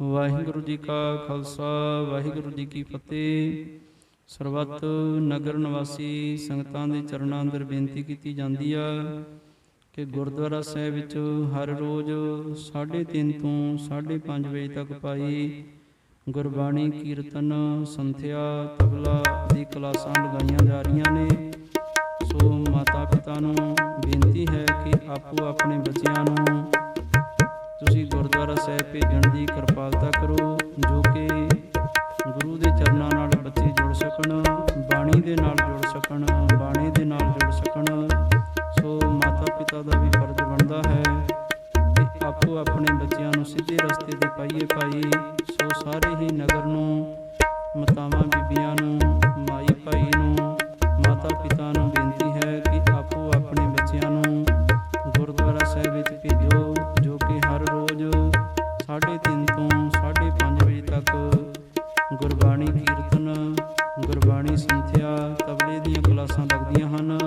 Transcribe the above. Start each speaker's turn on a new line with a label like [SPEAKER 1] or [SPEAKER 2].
[SPEAKER 1] ਵਾਹਿਗੁਰੂ ਜੀ ਕਾ ਖਾਲਸਾ, ਵਾਹਿਗੁਰੂ ਜੀ ਕੀ ਫਤਿਹ। ਸਰਬੱਤ ਨਗਰ ਨਿਵਾਸੀ ਸੰਗਤਾਂ ਦੇ ਚਰਨਾਂ ਅੰਦਰ ਬੇਨਤੀ ਕੀਤੀ ਜਾਂਦੀ ਆ ਕਿ ਗੁਰਦੁਆਰਾ ਸਾਹਿਬ ਵਿੱਚ ਹਰ ਰੋਜ਼ 3:30 ਤੋਂ 5:30 ਵਜੇ ਤੱਕ ਪਾਈ ਗੁਰਬਾਣੀ ਕੀਰਤਨ, ਸੰਥਿਆ, ਤਬਲਾ ਦੀ ਕਲਾਸਾਂ ਲਗਾਈਆਂ ਜਾ ਰਹੀਆਂ ਨੇ। ਸੋ ਮਾਤਾ ਪਿਤਾ ਨੂੰ ਬੇਨਤੀ ਹੈ ਕਿ ਆਪੋ ਆਪਣੇ ਬੱਚਿਆਂ ਨੂੰ ਤੁਸੀਂ ਗੁਰਦੁਆਰਾ ਸਾਹਿਬ ਭੇਜਣ ਦੀ ਕਿਰਪਾਲਤਾ ਕਰੋ, ਜੋ ਕਿ ਗੁਰੂ ਦੇ ਚਰਨਾਂ ਨਾਲ ਬੱਚੇ ਜੁੜ ਸਕਣ, ਬਾਣੀ ਦੇ ਨਾਲ ਜੁੜ ਸਕਣ, ਬਾਣੀ ਦੇ ਨਾਲ ਜੁੜ ਸਕਣ। ਸੋ ਮਾਤਾ ਪਿਤਾ ਦਾ ਵੀ ਫਰਜ਼ ਬਣਦਾ ਹੈ ਕਿ ਆਪੋ ਆਪਣੇ ਬੱਚਿਆਂ ਨੂੰ ਸਿੱਧੇ ਰਸਤੇ ਤੇ ਪਾਈਏ ਪਾਈ ਸੋ ਸਾਰੇ ਹੀ ਨਗਰ ਨੂੰ, ਮਾਤਾਵਾਂ ਬੀਬੀਆਂ ਨੂੰ, ਮਾਈ ਭਾਈ ਨੂੰ ਦੀਆਂ ਕਲਾਸਾਂ ਲੱਗਦੀਆਂ ਹਨ।